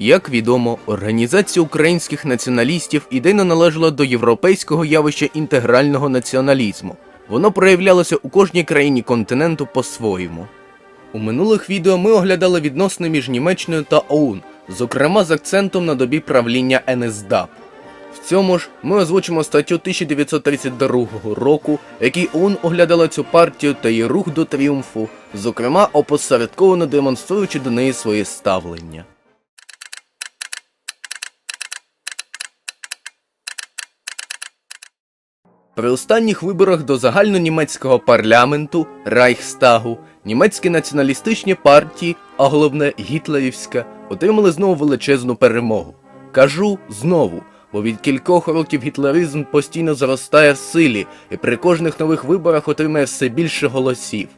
Як відомо, організація українських націоналістів ідейно належала до європейського явища інтегрального націоналізму. Воно проявлялося у кожній країні континенту по-своєму. У минулих відео ми оглядали відносини між Німеччиною та ОУН, зокрема з акцентом на добі правління НСДАП. В цьому ж ми озвучимо статтю 1932 року, якій ОУН оглядала цю партію та її рух до тріумфу, зокрема опосередковано демонструючи до неї своє ставлення. При останніх виборах до загальнонімецького парламенту Райхстагу німецькі націоналістичні партії, а головне гітлерівська, отримали знову величезну перемогу. Кажу знову, бо від кількох років гітлеризм постійно зростає в силі і при кожних нових виборах отримає все більше голосів.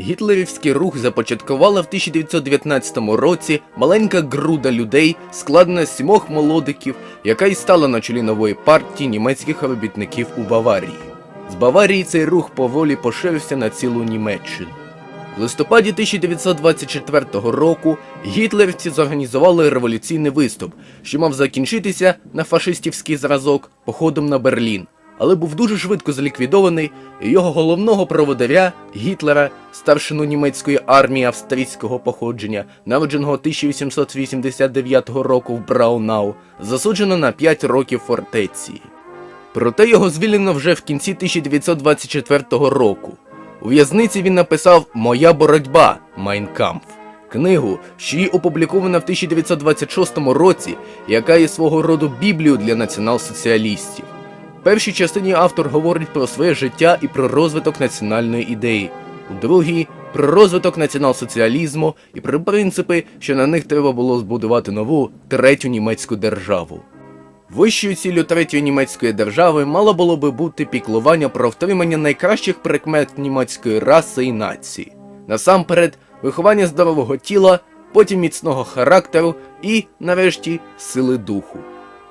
Гітлерівський рух започаткувала в 1919 році маленька груда людей, складена з сімох молодиків, яка й стала на чолі нової партії німецьких робітників у Баварії. З Баварії цей рух поволі поширився на цілу Німеччину. В листопаді 1924 року гітлерівці зорганізували революційний виступ, що мав закінчитися на фашистівський зразок походом на Берлін, але був дуже швидко зліквідований, і його головного проводаря Гітлера, старшину німецької армії австрійського походження, народженого 1889 року в Браунау, засуджено на 5 років фортеції. Проте його звільнено вже в кінці 1924 року. У в'язниці він написав Моя боротьба Майнкамф. Книгу, що її опублікована в 1926 році, яка є свого роду біблією для націонал-соціалістів. В першій частині автор говорить про своє життя і про розвиток національної ідеї, у другій про розвиток націонал-соціалізму і про принципи, що на них треба було збудувати нову третю німецьку державу. Вищою ціллю третьої німецької держави мало було би бути піклування про втримання найкращих прикмет німецької раси і нації. Насамперед, виховання здорового тіла, потім міцного характеру і, нарешті, сили духу.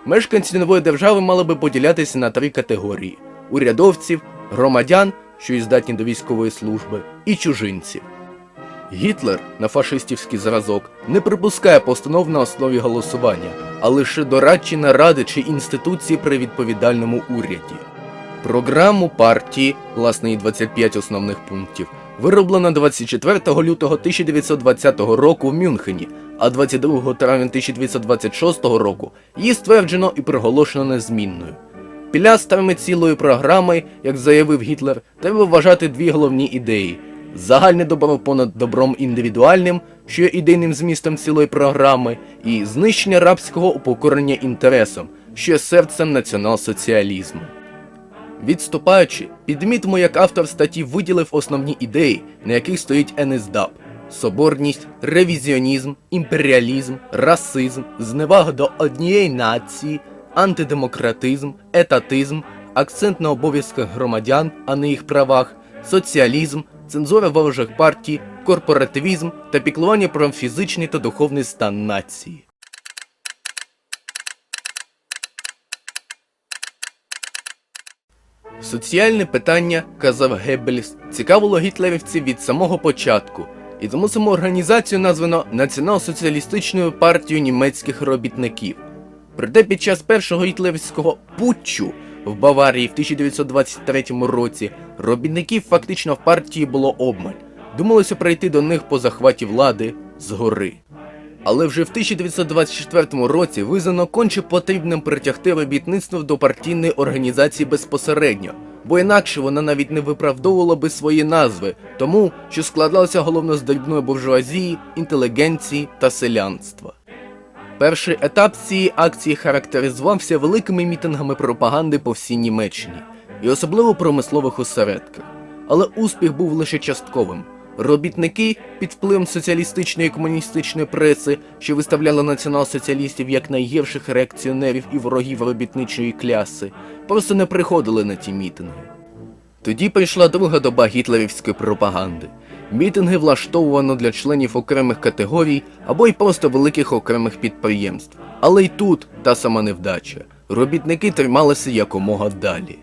Мешканці нової держави мали би поділятися на три категорії: урядовців, громадян, що і здатні до військової служби, і чужинців. Гітлер на фашистівський зразок не припускає постанов на основі голосування, а лише дорадчі наради чи інституції при відповідальному уряді. Програму партії, власне, її 25 основних пунктів, вироблено 24 лютого 1920 року в Мюнхені, а 22 травня 1926 року її стверджено і проголошено незмінною. Пілястрами цілої програми, як заявив Гітлер, треба вважати дві головні ідеї: загальне добро понад добром індивідуальним, що є ідейним змістом цілої програми, і знищення рабського упокорення інтересом, що є серцем націонал-соціалізму. Відступаючи, підмітимо, як автор статті виділив основні ідеї, на яких стоїть НСДАП: соборність, ревізіонізм, імперіалізм, расизм, зневага до однієї нації, антидемократизм, етатизм, акцент на обов'язках громадян, а не їх правах, соціалізм, цензура ворожих партій, корпоративізм та піклування про фізичний та духовний стан нації. Соціальне питання, казав Геббельс, цікавило гітлерівців від самого початку, і тому саму організацію названо Націонал-соціалістичною партією німецьких робітників. Проте під час першого гітлерівського путчу в Баварії в 1923 році робітників фактично в партії було обмаль. Думалося прийти до них по захваті влади згори. Але вже в 1924 році визнано конче потрібним притягти робітництво до партійної організації безпосередньо, бо інакше вона навіть не виправдовувала би свої назви, тому що складалася головно з дрібної буржуазії, інтелігенції та селянства. Перший етап цієї акції характеризувався великими мітингами пропаганди по всій Німеччині і особливо промислових осередках. Але успіх був лише частковим. Робітники під впливом соціалістичної і комуністичної преси, що виставляли націонал-соціалістів як найгірших реакціонерів і ворогів робітничої кляси, просто не приходили на ті мітинги. Тоді прийшла друга доба гітлерівської пропаганди. Мітинги влаштовувано для членів окремих категорій або й просто великих окремих підприємств. Але й тут та сама невдача. Робітники трималися якомога далі.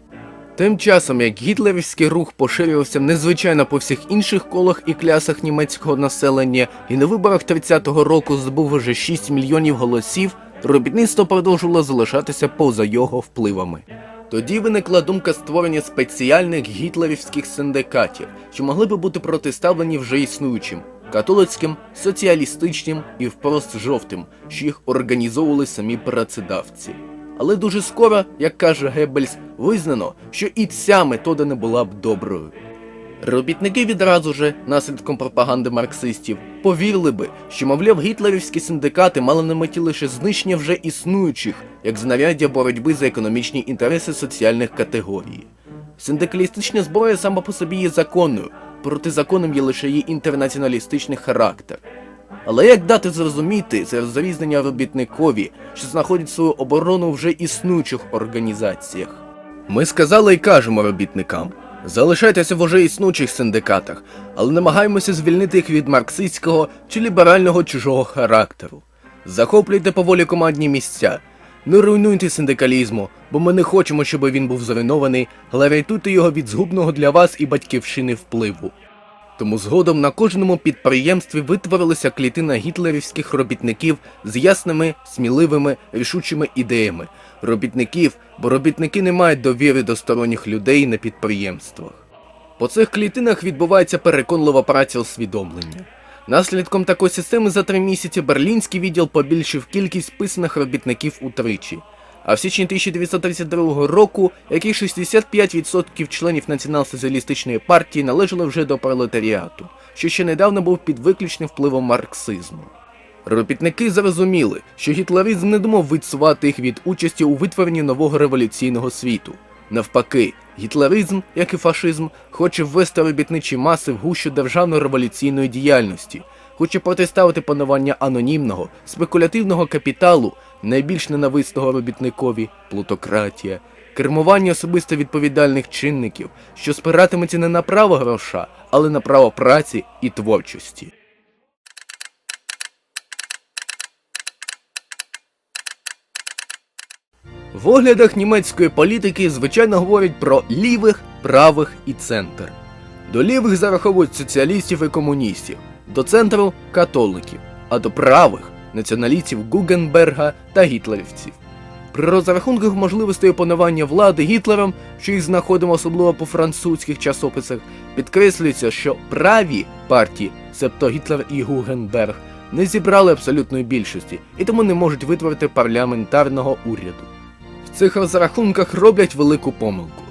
Тим часом, як гітлерівський рух поширювався незвичайно по всіх інших колах і клясах німецького населення, і на виборах 30-го року здобув уже 6 мільйонів голосів, робітництво продовжувало залишатися поза його впливами. Тоді виникла думка створення спеціальних гітлерівських синдикатів, що могли би бути протиставлені вже існуючим католицьким, соціалістичним і впрост жовтим, що їх організовували самі працедавці. Але дуже скоро, як каже Геббельс, визнано, що і ця метода не була б доброю. Робітники відразу же, наслідком пропаганди марксистів, повірили би, що, мовляв, гітлерівські синдикати мали на меті лише знищення вже існуючих, як знаряддя боротьби за економічні інтереси соціальних категорій. Синдикалістична зброя сама по собі є законною, проти законом є лише її інтернаціоналістичний характер. Але як дати зрозуміти це розрізнення робітникові, що знаходять свою оборону вже існуючих організаціях? Ми сказали і кажемо робітникам: залишайтеся в уже існуючих синдикатах, але намагаємося звільнити їх від марксистського чи ліберального чужого характеру. Захоплюйте поволі командні місця. Не руйнуйте синдикалізму, бо ми не хочемо, щоб він був зруйнований, але рятуйте його від згубного для вас і батьківщини впливу. Тому згодом на кожному підприємстві витворилася клітина гітлерівських робітників з ясними, сміливими, рішучими ідеями. Робітників, бо робітники не мають довіри до сторонніх людей на підприємствах. По цих клітинах відбувається переконлива праця усвідомлення. Наслідком такої системи за три місяці берлінський відділ побільшив кількість писаних робітників утричі. А в січні 1932 року яких 65% членів націонал-соціалістичної партії належали вже до пролетаріату, що ще недавно був під виключним впливом марксизму. Робітники зрозуміли, що гітлеризм не думав відсувати їх від участі у витворенні нового революційного світу. Навпаки, гітлеризм, як і фашизм, хоче ввести робітничі маси в гущу державно-революційної діяльності, хоче протиставити панування анонімного, спекулятивного капіталу, найбільш ненависного робітникові плутократія, кермування особисто відповідальних чинників, що спиратиметься не на право гроша, але на право праці і творчості. В оглядах німецької політики звичайно говорять про лівих, правих і центр. До лівих зараховують соціалістів і комуністів, до центру католиків, а до правих націоналістів Гугенберга та гітлерівців. При розрахунках можливостей опанування влади Гітлером, що їх знаходимо особливо по французьких часописах, підкреслюється, що праві партії, себто Гітлер і Гугенберг, не зібрали абсолютної більшості і тому не можуть витворити парламентарного уряду. В цих розрахунках роблять велику помилку.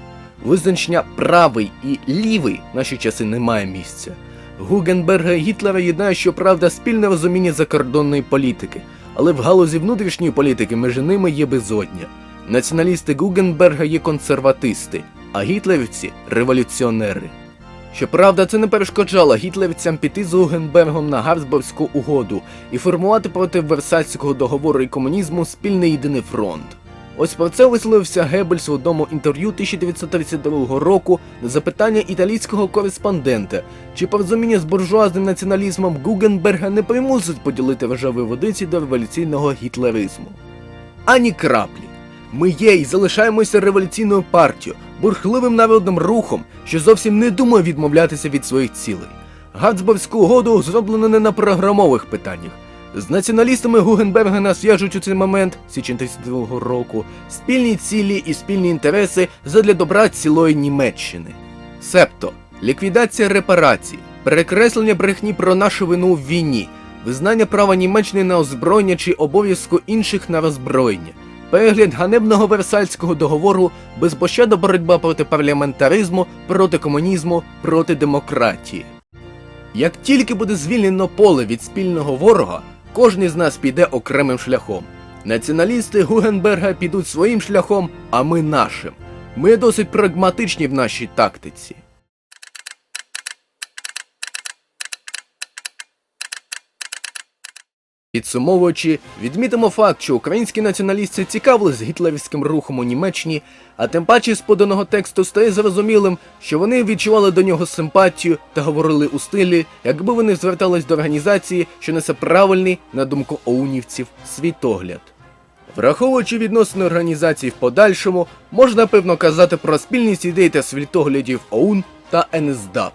Визначення правий і лівий в наші часи не має місця. Гугенберга і Гітлера єднає, щоправда, спільне розуміння закордонної політики, але в галузі внутрішньої політики між ними є безодня. Націоналісти Гугенберга є консерватисти, а гітлерівці революціонери. Щоправда, це не перешкоджало гітлерівцям піти з Гугенбергом на Гарсбурзьку угоду і формувати проти Версальського договору і комунізму спільний єдиний фронт. Ось про це висловився Геббельс в одному інтерв'ю 1932 року на запитання італійського кореспондента, чи порозуміння з буржуазним націоналізмом Гугенберга не примусить поділити рожеві водиці до революційного гітлеризму. Ані краплі. Ми є і залишаємося революційною партією, бурхливим народним рухом, що зовсім не думає відмовлятися від своїх цілей. Гацбурзьку угоду зроблено не на програмових питаннях. З націоналістами Гугенберга нас в'яжуть у цей момент, січень 32 року, спільні цілі і спільні інтереси задля добра цілої Німеччини. Себто ліквідація репарацій, перекреслення брехні про нашу вину в війні, визнання права Німеччини на озброєння чи обов'язку інших на роззброєння, перегляд ганебного Версальського договору, безпощадна боротьба проти парламентаризму, проти комунізму, проти демократії. Як тільки буде звільнено поле від спільного ворога, кожен із нас піде окремим шляхом. Націоналісти Гугенберга підуть своїм шляхом, а ми нашим. Ми досить прагматичні в нашій тактиці. Підсумовуючи, відмітимо факт, що українські націоналісти цікавились гітлерівським рухом у Німеччині, а тим паче з поданого тексту стає зрозумілим, що вони відчували до нього симпатію та говорили у стилі, якби вони звертались до організації, що несе правильний, на думку оунівців, світогляд. Враховуючи відносини організацій в подальшому, можна певно казати про спільність ідей та світоглядів ОУН та НСДАП.